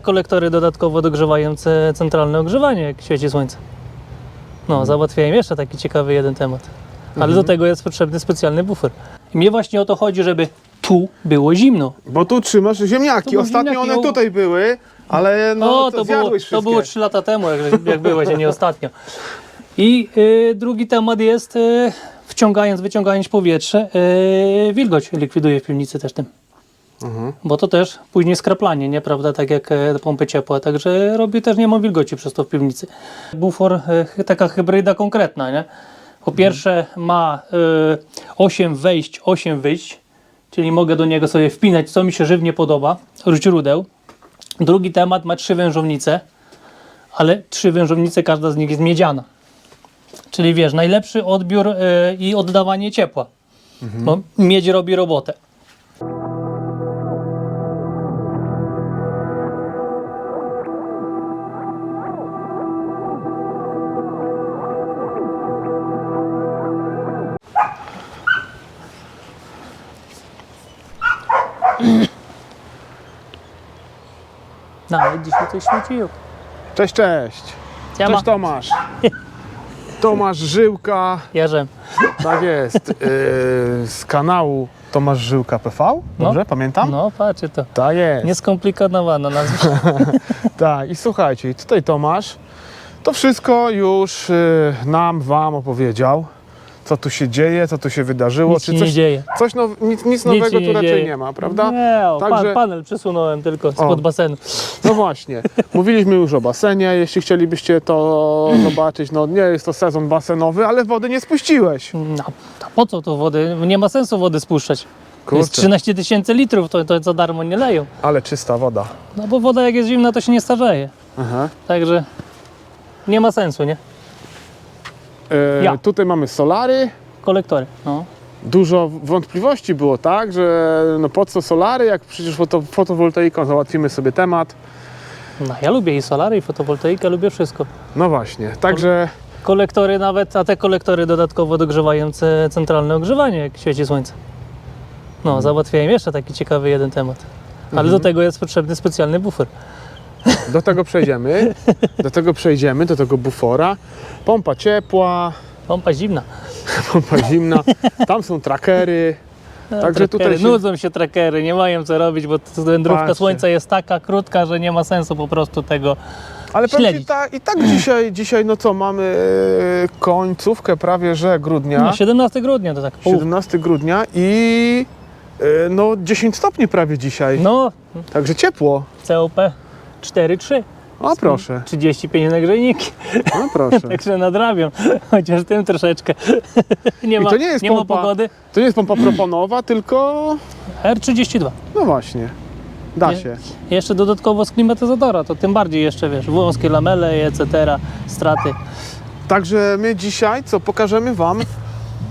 Kolektory dodatkowo dogrzewają ce- centralne ogrzewanie, jak świeci słońce. No, załatwiałem jeszcze taki ciekawy jeden temat. Ale do tego jest potrzebny specjalny bufor. I mnie właśnie o to chodzi, żeby tu było zimno. Bo tu trzymasz ziemniaki. Tu Ostatnio ziemniaki, one o- tutaj były, ale no o, to, było, zjadłeś to wszystkie. było 3 lata temu, jak, jak byłeś, a nie ostatnio. I y, drugi temat jest, y, wciągając, wyciągając powietrze, y, wilgoć likwiduje w piwnicy też tym. Mhm. Bo to też później skraplanie, nie prawda, tak jak e, pompy ciepła, także robi też nie ma wilgoci przez to w piwnicy. Bufor, e, taka hybryda konkretna, nie? Po pierwsze ma e, 8 wejść, 8 wyjść, czyli mogę do niego sobie wpinać, co mi się żywnie podoba, źródeł. Drugi temat ma trzy wężownice, ale trzy wężownice, każda z nich jest miedziana. Czyli wiesz, najlepszy odbiór e, i oddawanie ciepła. Bo miedź robi robotę. Nawet dzisiaj coś świeciło. Cześć, cześć. Siema. Cześć Tomasz. Tomasz Żyłka, Jerzem. tak jest, yy, z kanału Tomasz Żyłka PV, dobrze, pamiętam? No, patrzcie to. Tak jest. Nieskomplikowana nazwa. Tak, i słuchajcie, tutaj Tomasz to wszystko już y, nam, wam opowiedział, co tu się dzieje, co tu się wydarzyło, Nic czy się coś, nie dzieje. coś now, nic, nic Nic nowego się tu raczej dzieje. nie ma, prawda? Nie, o, Także- pan, panel przesunąłem tylko O. spod basenu. No właśnie, mówiliśmy już o basenie, jeśli chcielibyście to zobaczyć, no nie jest to sezon basenowy, ale wody nie spuściłeś. No, to po co to wody? Nie ma sensu wody spuszczać. To jest Kurczę, 13 tysięcy litrów, to, to za darmo nie leją. ale czysta woda. No bo woda jak jest zimna, to się nie starzeje. Aha. Także nie ma sensu, nie? E, Ja. Tutaj mamy solary. Kolektory. No. Dużo wątpliwości było, tak, że no po co solary, jak przecież foto, fotowoltaiką załatwimy sobie temat. no ja lubię i solary, i fotowoltaikę, lubię wszystko. No właśnie, także Kolektory nawet, a te kolektory dodatkowo dogrzewają ce- centralne ogrzewanie, jak świeci słońce. No, załatwiałem jeszcze taki ciekawy jeden temat. Ale do tego jest potrzebny specjalny bufor. Do tego przejdziemy. Do tego przejdziemy, do tego bufora. Pompa ciepła, Pompa zimna. pompa zimna, tam są trackery. Także tutaj Trackery. się, Nudzą się trackery, nie mają co robić, bo wędrówka Patrzcie. słońca jest taka krótka, że nie ma sensu po prostu tego. ale śledzić. tak, i tak dzisiaj, dzisiaj, no co, mamy e, końcówkę prawie, że grudnia, No, 17 grudnia to tak pół. 17 grudnia i e, no 10 stopni prawie dzisiaj, No, także ciepło. COP 4,3. O proszę, 35 nagrzejniki, no proszę. także nadrabiam, chociaż tym troszeczkę. Nie I ma, to nie jest nie ma pompa- pogody. To nie jest pompa proponowa, tylko R32. no właśnie, da się. Jeszcze dodatkowo z klimatyzatora, to tym bardziej jeszcze wiesz, wąskie lamele, etc., straty. Także my dzisiaj co pokażemy Wam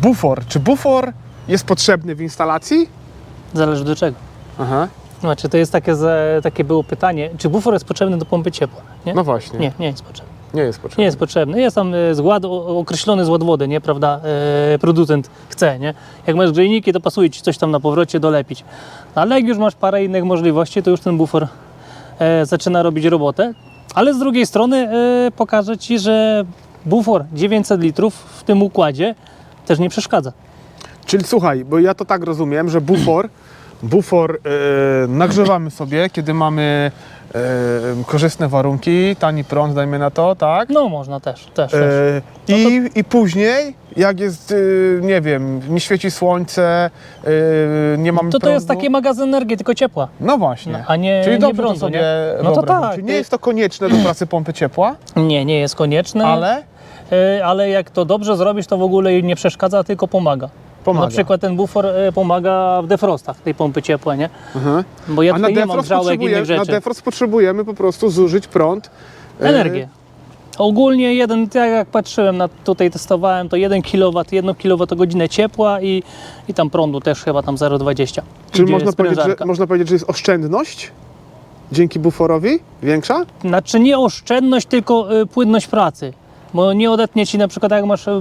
bufor. Czy bufor jest potrzebny w instalacji? Zależy do czego. Aha. Znaczy, to jest takie, za- takie było pytanie, czy bufor jest potrzebny do pompy ciepła? Nie? No właśnie, Nie, nie jest potrzebny. nie jest potrzebny. Nie jest potrzebny. Jest tam e, zład, o- określony zład wody, nie, prawda? E, producent chce, nie? Jak masz grzejniki, to pasuje ci coś tam na powrocie dolepić. No, ale jak już masz parę innych możliwości, to już ten bufor e, zaczyna robić robotę. Ale z drugiej strony e, pokażę ci, że bufor 900 litrów w tym układzie też nie przeszkadza. Czyli słuchaj, bo ja to tak rozumiem, że bufor, bufor e, nagrzewamy sobie, kiedy mamy e, korzystne warunki, tani prąd, dajmy na to, tak? No można też, też, też. E, i, I później, jak jest, e, nie wiem, nie świeci słońce, e, nie mamy To to prądu. jest taki magazyn energii, tylko ciepła. No właśnie. No, a nie- Czyli nie dobrze to sobie nie? No to tak, Czyli nie ty- jest to konieczne do pracy pompy ciepła, Nie, nie jest konieczne. ale E, ale jak to dobrze zrobisz, to w ogóle nie przeszkadza, tylko pomaga. Pomaga. Na przykład ten bufor e, pomaga w defrostach tej pompy ciepłej, nie? Mhm. Bo ja A na tutaj nie mam defrost, grzałek innych potrzebuje, na rzeczy. defrost potrzebujemy po prostu zużyć prąd. e, Energię. Ogólnie jeden, tak jak patrzyłem, na, tutaj testowałem, to 1 kW, 1 kWh ciepła i, i tam prądu też chyba tam 0,20. Czyli Idzie można powiedzieć, że, sprężarka. można powiedzieć, że jest oszczędność dzięki buforowi większa? Znaczy nie oszczędność, tylko y, płynność pracy. Bo nie odetnie ci na przykład jak masz, y,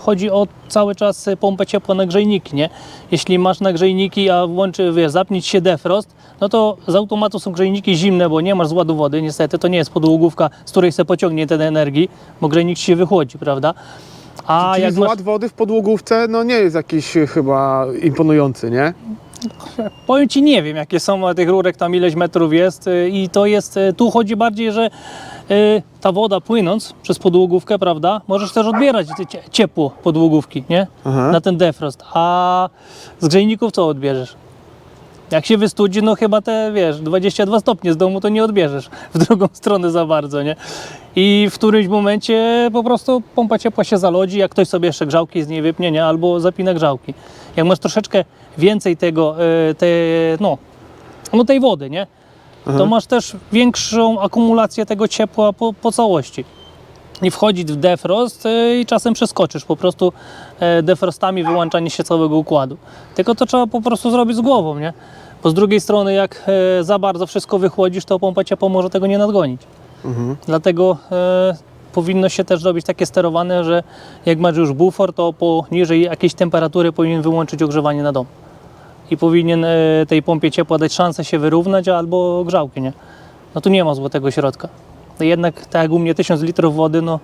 chodzi o cały czas pompę ciepła na grzejniki, nie? Jeśli masz nagrzejniki, a włączy, wiesz, zapnić się defrost, no to z automatu są grzejniki zimne, bo nie masz zładu wody, niestety to nie jest podłogówka, z której się pociągnie ten energii, bo grzejnik ci się wychłodzi, prawda? A Czyli jak masz, zład wody w podłogówce no nie jest jakiś e, chyba imponujący, nie? powiem ci, nie wiem jakie są tych rurek, tam ileś metrów jest y, i to jest, tu chodzi bardziej, że ta woda płynąc przez podłogówkę, prawda, możesz też odbierać ciepło podłogówki, nie? Aha. Na ten defrost, a z grzejników co odbierzesz? Jak się wystudzi, no chyba te, wiesz, 22 stopnie z domu to nie odbierzesz w drugą stronę za bardzo, nie? I w którymś momencie po prostu pompa ciepła się zalodzi, jak ktoś sobie jeszcze grzałki z niej wypnie, nie? Albo zapina grzałki. Jak masz troszeczkę więcej tego, e, te, no, no tej wody, nie? To masz też większą akumulację tego ciepła po, po całości. I wchodzić w defrost e, i czasem przeskoczysz po prostu e, defrostami wyłączanie się całego układu. Tylko to trzeba po prostu zrobić z głową, nie? Bo z drugiej strony jak e, za bardzo wszystko wychłodzisz, to pompa ciepła może tego nie nadgonić. Dlatego e, powinno się też robić takie sterowane, że jak masz już bufor, to poniżej jakiejś temperatury powinien wyłączyć ogrzewanie na dom. I powinien e, tej pompie ciepła dać szansę się wyrównać albo grzałki, nie? No tu nie ma złotego środka. Jednak tak jak u mnie 1000 litrów wody, no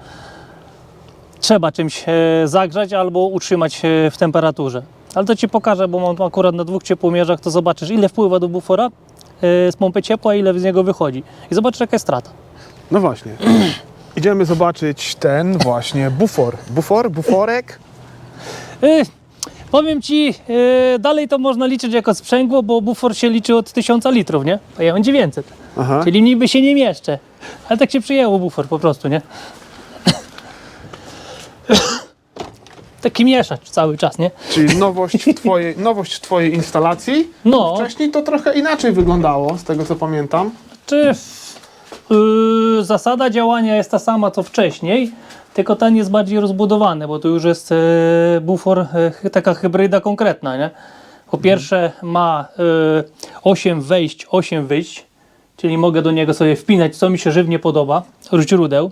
trzeba czymś e, zagrzać albo utrzymać e, w temperaturze. Ale to Ci pokażę, bo mam akurat na dwóch ciepłomierzach, to zobaczysz ile wpływa do bufora z pompy ciepła, ile z niego wychodzi. I zobaczysz jaka jest strata. No właśnie. Idziemy zobaczyć ten właśnie bufor. Bufor? Buforek? Powiem Ci, e, dalej to można liczyć jako sprzęgło, bo bufor się liczy od 1000 litrów, nie? A ja mam 900. Aha. Czyli niby się nie mieszczę. Ale tak się przyjęło bufor po prostu, nie? Taki mieszacz cały czas, nie? Czyli nowość w twojej, nowość w twojej instalacji. No. Wcześniej to trochę inaczej wyglądało, z tego co pamiętam. Czy yy, zasada działania jest ta sama co wcześniej, tylko ten jest bardziej rozbudowany, bo to już jest yy, bufor, yy, taka hybryda konkretna, nie? Po pierwsze ma yy, 8 wejść, 8 wyjść, czyli mogę do niego sobie wpinać, co mi się żywnie podoba, źródeł.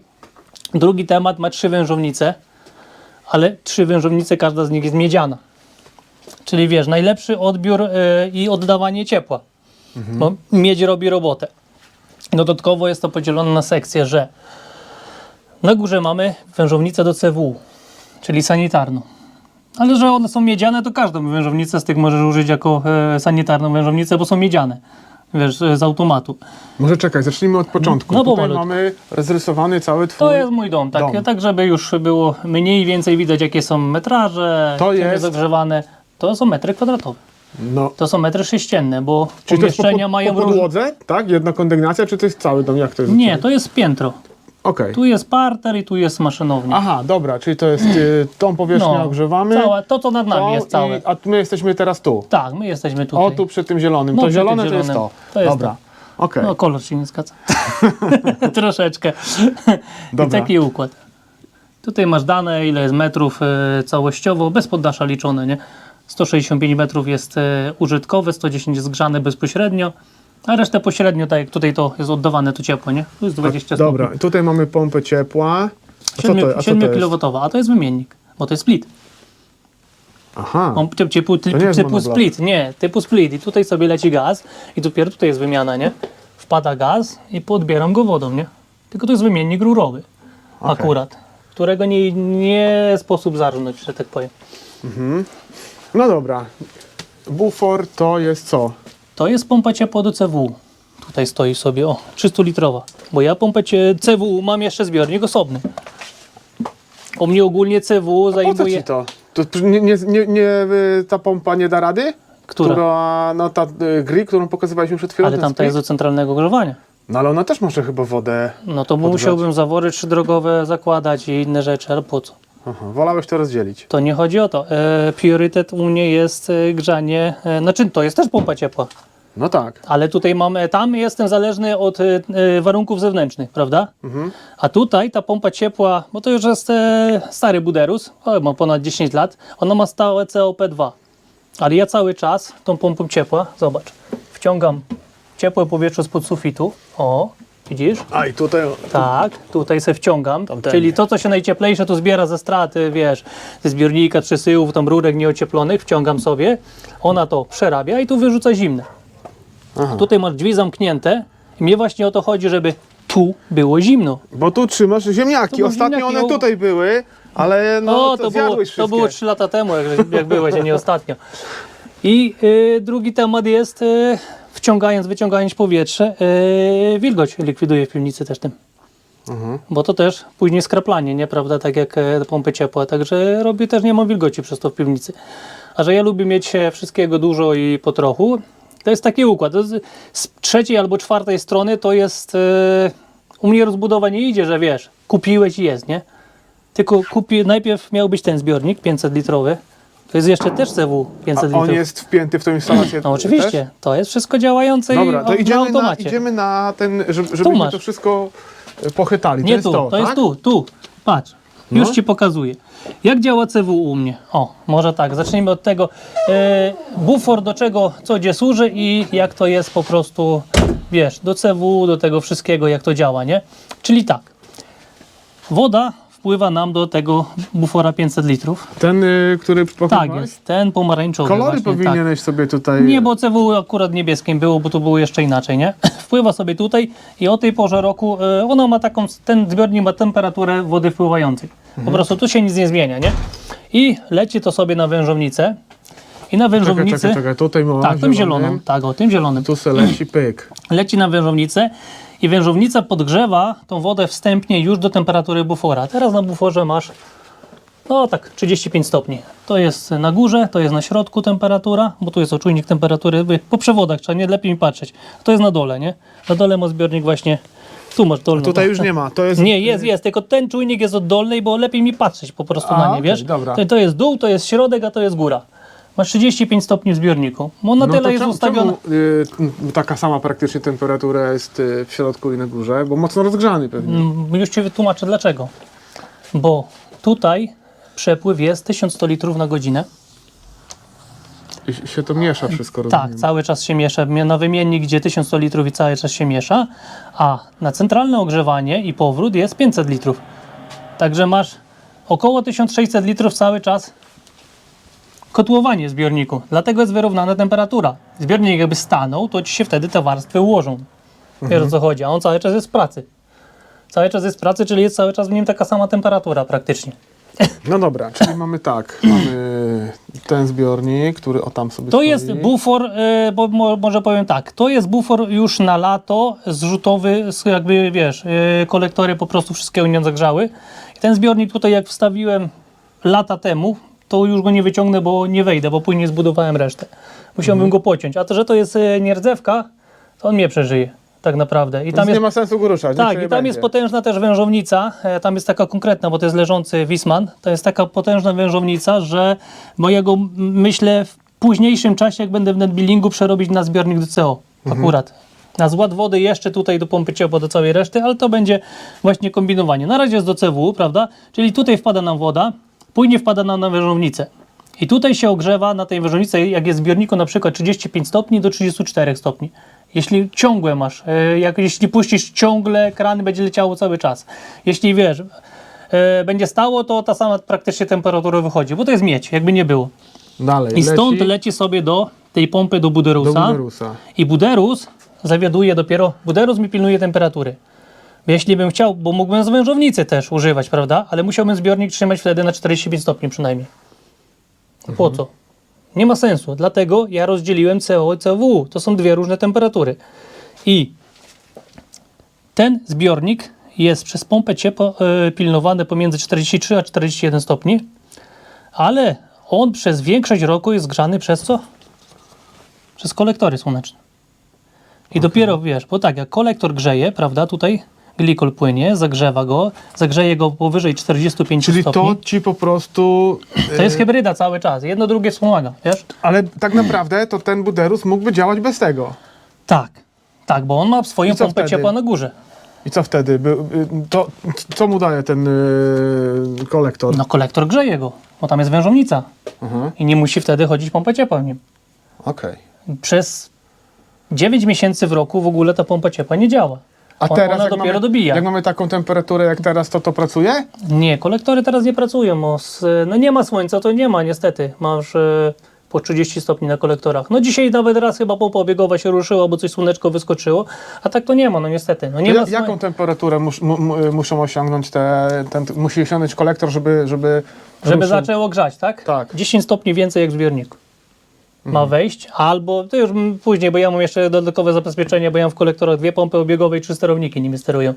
Drugi temat ma trzy wężownice, ale trzy wężownice, każda z nich jest miedziana. Czyli wiesz, najlepszy odbiór yy, i oddawanie ciepła. Bo miedź robi robotę. Dodatkowo jest to podzielone na sekcje, że na górze mamy wężownicę do CW, czyli sanitarną. Ale że one są miedziane, to każdą wężownicę z tych możesz użyć jako e, sanitarną wężownicę, bo są miedziane. Wiesz, e, z automatu. Może czekaj, zacznijmy od początku. No, Tutaj pomalutku. mamy zrysowany cały twój... To jest mój dom, tak, Dom. tak żeby już było mniej więcej widać, jakie są metraże, To czym jest- zagrzewane. To są metry kwadratowe. No. To są metry sześcienne, bo Czy to jest po, pomieszczenia po, mają po różne... podłodze, tak? Jedna kondygnacja, czy to jest cały dom? Jak to jest? Nie, to jest piętro. Okej. Tu jest parter i tu jest maszynownia. Aha, dobra, czyli to jest y, tą powierzchnię No, ogrzewamy. Całe, to co nad nami tą jest całe. I, a my jesteśmy teraz tu. Tak, my jesteśmy tutaj. O, tu przy tym zielonym. No, to przy zielone to jest to. zielonym. To jest dobra. Okej. No kolor się nie zgadza. Troszeczkę. I Dobra. taki układ. Tutaj masz dane, ile jest metrów e, całościowo, bez poddasza liczone, nie? 165 metrów jest e, użytkowe, 110 jest grzane bezpośrednio, a resztę pośrednio, tak jak tutaj to jest oddawane to ciepło, nie? Tu jest 20 Dobra, stopni. tutaj mamy pompę ciepła. A co to, 7, a co to jest? kW, a to jest wymiennik, bo to jest split. Aha, On typ, typu, typu, nie jest typu split, nie, typu split i tutaj sobie leci gaz i dopiero tutaj jest wymiana, nie? Wpada gaz i podbieram go wodą, nie? Tylko to jest wymiennik rurowy akurat, którego nie, nie sposób zarżnąć, że tak powiem. no dobra. Bufor to jest co? To jest pompa ciepła do CW. Tutaj stoi sobie, o, 300 litrowa. Bo ja pompę CW mam jeszcze zbiornik osobny. U mnie ogólnie CW Po co zajmuje... ci to? To nie, nie, nie, nie, y, ta pompa nie da rady? Która? no ta y, gri, którą pokazywaliśmy przed chwilą. Ale tamta jest do centralnego ogrzewania. No ale ona też może chyba wodę. No to Podgrzać. musiałbym zawory trzydrogowe zakładać i inne rzeczy, ale po co? Aha, wolałeś to rozdzielić. To nie chodzi o to. E, priorytet u mnie jest e, grzanie, e, znaczy to jest też pompa ciepła, No tak. ale tutaj mamy, tam jestem zależny od e, e, warunków zewnętrznych, prawda? A tutaj ta pompa ciepła, bo to już jest e, stary Buderus, o, ma ponad 10 lat, ona ma stałe COP2. Ale ja cały czas tą pompą ciepła, zobacz, wciągam ciepłe powietrze spod sufitu, o, widzisz? A i tutaj. Tak, tutaj se wciągam, czyli to, co się najcieplejsze, to zbiera ze straty, wiesz, ze zbiornika, przesyłów, tam rurek nieocieplonych, wciągam sobie, ona to przerabia i tu wyrzuca zimne. Aha. Tutaj masz drzwi zamknięte i mnie właśnie o to chodzi, żeby tu było zimno. Bo tu trzymasz ziemniaki. Tu Ostatnio ziemniaki, one o- tutaj były, ale no No, to, to, było, zjadłeś to wszystkie. było 3 lata temu, jak, jak byłeś, a nie ostatnio. I y, drugi temat jest, y, wciągając, wyciągając powietrze, y, wilgoć likwiduje w piwnicy też tym. Mhm. Bo to też później skraplanie, nie prawda, tak jak e, pompy ciepła, także robi też nie ma wilgoci przez to w piwnicy. A że ja lubię mieć e, wszystkiego dużo i po trochu, to jest taki układ. Jest, z trzeciej albo czwartej strony to jest, e, u mnie rozbudowa nie idzie, że wiesz, kupiłeś i jest, nie? Tylko kupi, najpierw miał być ten zbiornik 500 litrowy, to jest jeszcze też CW 500 A litrów. on jest wpięty w tą instalację No oczywiście, też? to jest wszystko działające Dobra, i to na idziemy na, automacie. idziemy na ten, żeby, żebyśmy to wszystko e, pochytali. Nie to jest tu, to, to jest tak? tu, tu. Patrz, już No. Ci pokazuję. Jak działa CW u mnie? O, może tak, zacznijmy od tego. E, bufor do czego, co gdzie służy i jak to jest po prostu, wiesz, do CW, do tego wszystkiego, jak to działa, nie? Czyli tak, woda wpływa nam do tego bufora 500 litrów. Ten, y, który Tak pokazałeś? jest, ten pomarańczowy Kolory właśnie, tak. powinieneś sobie tutaj... Nie, bo CW akurat niebieskim było, bo to było jeszcze inaczej, nie? Wpływa sobie tutaj i o tej porze roku e, ono ma taką, ten zbiornik ma temperaturę wody wpływającej. Po prostu tu się nic nie zmienia, nie? I leci to sobie na wężownicę i na Czekaj, wężownicy... czekaj, czekaj, tutaj ma Tak, tym zieloną, tak, o tym zielonym. Tu se leci pyk. Leci na wężownicę i wężownica podgrzewa tą wodę wstępnie już do temperatury bufora. Teraz na buforze masz no tak 35 stopni. To jest na górze, to jest na środku temperatura, bo tu jest oczujnik temperatury. Wy- Po przewodach trzeba nie lepiej mi patrzeć. To jest na dole, nie? Na dole ma zbiornik właśnie. Tu masz dolną. Tutaj już nie ma, to jest... Nie, jest, jest, tylko ten czujnik jest od dolnej, bo lepiej mi patrzeć po prostu A, na nie, okej, wiesz? dobra. To, to jest dół, to jest środek, a to jest góra. Masz 35 stopni w zbiorniku. Bo na No tyle to jest czemu, ustawiona. czemu y, taka sama praktycznie temperatura jest y, w środku i na górze? Bo mocno rozgrzany pewnie. Mm, Już Ci wytłumaczę dlaczego. Bo tutaj przepływ jest 1100 litrów na godzinę. I się to miesza wszystko, rozumiem. Tak, cały czas się miesza. Na wymiennik, gdzie 1100 litrów i cały czas się miesza, a na centralne ogrzewanie i powrót jest 500 litrów. Także masz około 1600 litrów cały czas kotłowanie w zbiorniku. Dlatego jest wyrównana temperatura. Zbiornik jakby stanął, to ci się wtedy te warstwy ułożą. Wiesz o co chodzi, a on cały czas jest w pracy. Cały czas jest w pracy, czyli jest cały czas w nim taka sama temperatura praktycznie. No dobra, czyli mamy tak, mamy ten zbiornik, który o tam sobie To stoi. jest bufor, e, bo mo- może powiem tak, to jest bufor już na lato, zrzutowy, z jakby wiesz, e, kolektory po prostu wszystkiego nie zagrzały. I ten zbiornik tutaj jak wstawiłem lata temu, to już go nie wyciągnę, bo nie wejdę, bo później zbudowałem resztę. Musiałbym go pociąć. A to, że to jest e, nierdzewka, to on mnie przeżyje, tak naprawdę. I tam jest nie ma sensu go ruszać. tak, i tam będzie. jest potężna też wężownica. E, Tam jest taka konkretna, bo to jest leżący Wisman. To jest taka potężna wężownica, że mojego myślę w późniejszym czasie, jak będę w netbillingu, przerobić na zbiornik do CO. Akurat. Na zład wody jeszcze tutaj do pompy ciepła do całej reszty, ale to będzie właśnie kombinowanie. Na razie jest do CW, prawda? Czyli tutaj wpada nam woda, później wpada nam na wężownicę. I tutaj się ogrzewa na tej wężownicy, jak jest w zbiorniku na przykład 35 stopni do 34 stopni. Jeśli ciągłe masz, e, jak, jeśli puścisz ciągle, krany będzie leciało cały czas. Jeśli wiesz, e, będzie stało, to ta sama praktycznie temperatura wychodzi, bo to jest miedź, jakby nie było. Dalej, I stąd leci leci sobie do tej pompy do do Buderusa. Buderusa. I Buderus zawiaduje dopiero, Buderus mi pilnuje temperatury. Jeśli bym chciał, bo mógłbym z wężownicy też używać, prawda? Ale musiałbym zbiornik trzymać wtedy na 45 stopni przynajmniej. Po co? Nie ma sensu. Dlatego ja rozdzieliłem CO i CW. To są dwie różne temperatury. I ten zbiornik jest przez pompę ciepła e, pilnowany pomiędzy 43 a 41 stopni, ale on przez większość roku jest grzany przez co? Przez kolektory słoneczne. I dopiero wiesz, bo tak, jak kolektor grzeje, prawda, tutaj glikol płynie, zagrzewa go, zagrzeje go powyżej 45 Czyli stopni. to ci po prostu... To jest hybryda cały czas. Jedno drugie wspomaga, wiesz? Ale tak naprawdę to ten Buderus mógłby działać bez tego. Tak. Tak, bo on ma swoją I co pompę wtedy? ciepła na górze. I co wtedy? By, y, to, co mu daje ten y, kolektor? No kolektor grzeje go, bo tam jest wężownica. Mhm. I nie musi wtedy chodzić pompa ciepła w nim. Okej. Przez 9 miesięcy w roku w ogóle ta pompa ciepła nie działa. A On- teraz ona jak dopiero mamy, dobija. jak mamy taką temperaturę jak teraz, to to pracuje? Nie, kolektory teraz nie pracują. Bo s- no nie ma słońca, to nie ma niestety. Masz e, po 30 stopni na kolektorach. No dzisiaj nawet raz chyba pompa obiegowa się ruszyła, bo coś słoneczko wyskoczyło, a tak to nie ma, no niestety. No nie Ja, ma jaką temperaturę mus, mu, mu, muszą osiągnąć te, ten, musi osiągnąć kolektor, żeby... Żeby, Żeby ruszył? zaczęło grzać, tak? Tak. 10 stopni więcej jak w zbiorniku. Ma wejść, albo to już później, bo ja mam jeszcze dodatkowe zabezpieczenie, bo ja mam w kolektorach dwie pompy obiegowe i trzy sterowniki nimi sterują.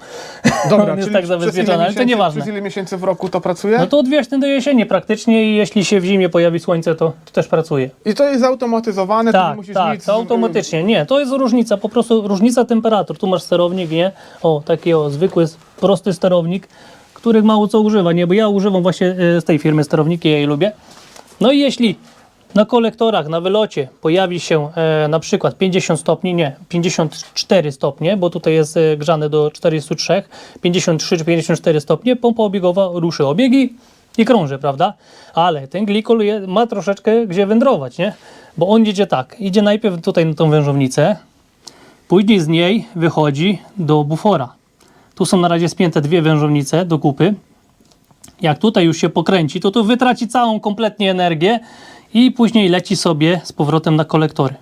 Dobra, On jest tak zabezpieczony, ale to nieważne. Przez ile miesięcy w roku to pracuje? No to od wiośny do jesieni praktycznie i jeśli się w zimie pojawi słońce, to, to też pracuje. I to jest zautomatyzowane, to nie Tak, musisz tak, nic... to automatycznie. Nie, to jest różnica, po prostu różnica temperatur. Tu masz sterownik, nie? O, taki o, zwykły, prosty sterownik, których mało co używa, nie? Bo ja używam właśnie e, z tej firmy sterowniki, ja je lubię. No i jeśli na kolektorach, na wylocie pojawi się e, na przykład 50 stopni, nie, 54 stopnie, bo tutaj jest e, grzane do 43, 53 czy 54 stopnie, pompa obiegowa ruszy obiegi i krąży, prawda? Ale ten glikol je, ma troszeczkę gdzie wędrować, nie? Bo on idzie tak, idzie najpierw tutaj na tą wężownicę, później z niej wychodzi do bufora. Tu są na razie spięte dwie wężownice do kupy. Jak tutaj już się pokręci, to to wytraci całą kompletnie energię i później leci sobie z powrotem na kolektory.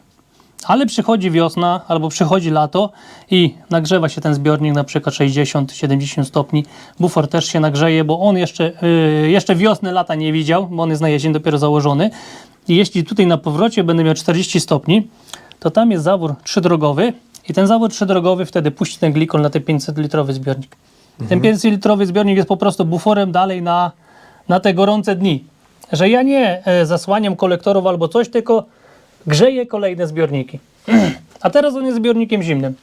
Ale przychodzi wiosna albo przychodzi lato i nagrzewa się ten zbiornik na przykład 60-70 stopni. Bufor też się nagrzeje, bo on jeszcze, yy, jeszcze wiosny, lata nie widział, bo on jest na jesień dopiero założony. I jeśli tutaj na powrocie będę miał 40 stopni, to tam jest zawór trzydrogowy i ten zawór trzydrogowy wtedy puści ten glikol na ten 500-litrowy zbiornik. Ten 500-litrowy zbiornik jest po prostu buforem dalej na, na te gorące dni. Że ja nie e, zasłaniam kolektorów albo coś, tylko grzeję kolejne zbiorniki. A teraz on jest zbiornikiem zimnym.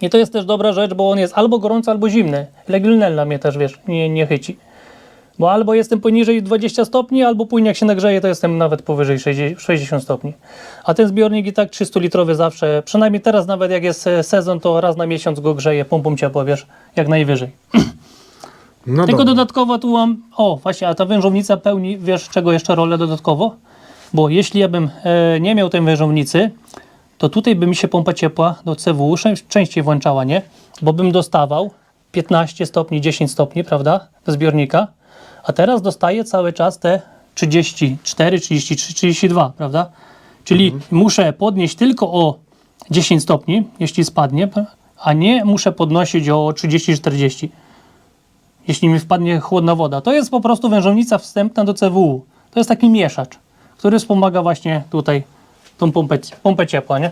I to jest też dobra rzecz, bo on jest albo gorący, albo zimny. Legionella mnie też, wiesz, nie, nie chyci. Bo albo jestem poniżej 20 stopni, albo później jak się nagrzeje, to jestem nawet powyżej 60 60 stopni. A ten zbiornik i tak 300-litrowy zawsze, przynajmniej teraz nawet jak jest e, sezon, to raz na miesiąc go grzeję pompą ciepła, wiesz, jak najwyżej. No Tylko dobra. dodatkowo tu mam, o właśnie, a ta wężownica pełni, wiesz czego jeszcze rolę dodatkowo? Bo jeśli ja bym e, nie miał tej wężownicy, to tutaj by mi się pompa ciepła do CWU częściej włączała, nie? Bo bym dostawał 15 stopni, 10 stopni, prawda, do zbiornika, a teraz dostaję cały czas te 34, 33, 32, prawda? Czyli muszę podnieść tylko o 10 stopni, jeśli spadnie, a nie muszę podnosić o 30-40 jeśli mi wpadnie chłodna woda. To jest po prostu wężownica wstępna do CWU. To jest taki mieszacz, który wspomaga właśnie tutaj tą pompę, pompę ciepła, nie?